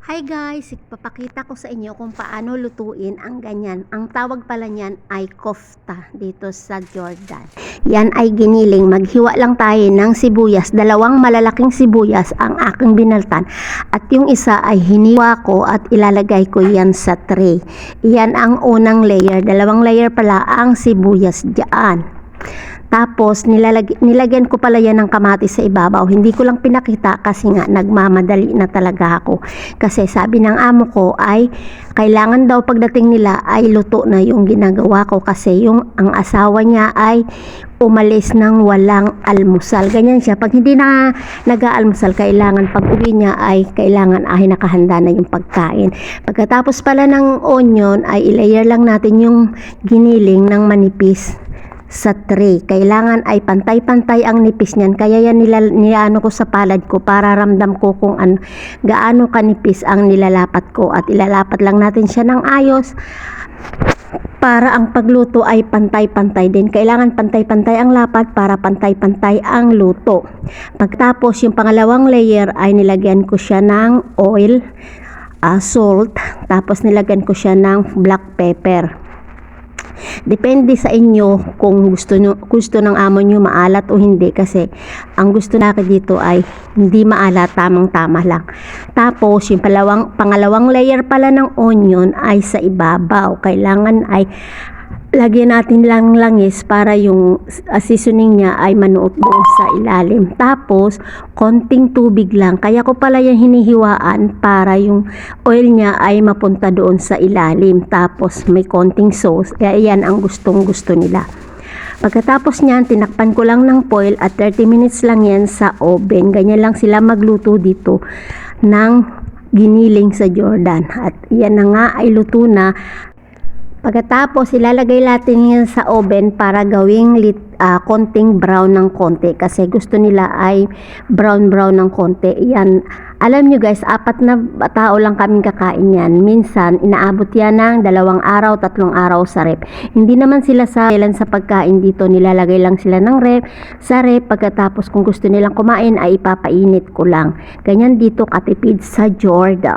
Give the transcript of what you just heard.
Hi guys, ipapakita ko sa inyo kung paano lutuin ang ganyan. Ang tawag pala niyan ay kofta dito sa Jordan. Yan ay giniling. Maghiwa lang tayo ng sibuyas. Dalawang malalaking sibuyas ang aking binaltan. At yung isa ay hiniwa ko at ilalagay ko yan sa tray. Yan ang unang layer. Dalawang layer pala ang sibuyas dyan. Tapos, nilalag, nilagyan ko pala yan ng kamatis sa ibabaw. Hindi ko lang pinakita kasi nga nagmamadali na talaga ako. Kasi sabi ng amo ko ay kailangan daw pagdating nila ay luto na yung ginagawa ko kasi yung ang asawa niya ay umalis ng walang almusal. Ganyan siya. Pag hindi na nag-aalmusal, kailangan pag uwi niya ay kailangan ay nakahanda na yung pagkain. Pagkatapos pala ng onion ay ilayer lang natin yung giniling ng manipis sa tray. Kailangan ay pantay-pantay ang nipis niyan. Kaya yan nila, niano ko sa palad ko para ramdam ko kung ano, gaano kanipis ang nilalapat ko. At ilalapat lang natin siya ng ayos para ang pagluto ay pantay-pantay din. Kailangan pantay-pantay ang lapat para pantay-pantay ang luto. Pagtapos yung pangalawang layer ay nilagyan ko siya ng oil, ah, salt, tapos nilagyan ko siya ng black pepper. Depende sa inyo kung gusto nyo, gusto ng amo nyo maalat o hindi kasi ang gusto natin dito ay hindi maalat, tamang-tama lang. Tapos, yung palawang, pangalawang layer pala ng onion ay sa ibabaw. Kailangan ay lagyan natin lang langis para yung uh, seasoning niya ay manuot doon sa ilalim. Tapos, konting tubig lang. Kaya ko pala yung hinihiwaan para yung oil niya ay mapunta doon sa ilalim. Tapos, may konting sauce. Kaya yan ang gustong gusto nila. Pagkatapos niyan, tinakpan ko lang ng foil at 30 minutes lang yan sa oven. Ganyan lang sila magluto dito ng giniling sa Jordan. At yan na nga ay luto na Pagkatapos, ilalagay natin yan sa oven para gawing lit, ah, konting brown ng konti. Kasi gusto nila ay brown-brown ng konti. Yan. Alam nyo guys, apat na tao lang kaming kakain yan. Minsan, inaabot yan ng dalawang araw, tatlong araw sa rep. Hindi naman sila sa ilan sa pagkain dito. Nilalagay lang sila ng rep. Sa rep, pagkatapos kung gusto nilang kumain, ay ipapainit ko lang. Ganyan dito katipid sa Jordan.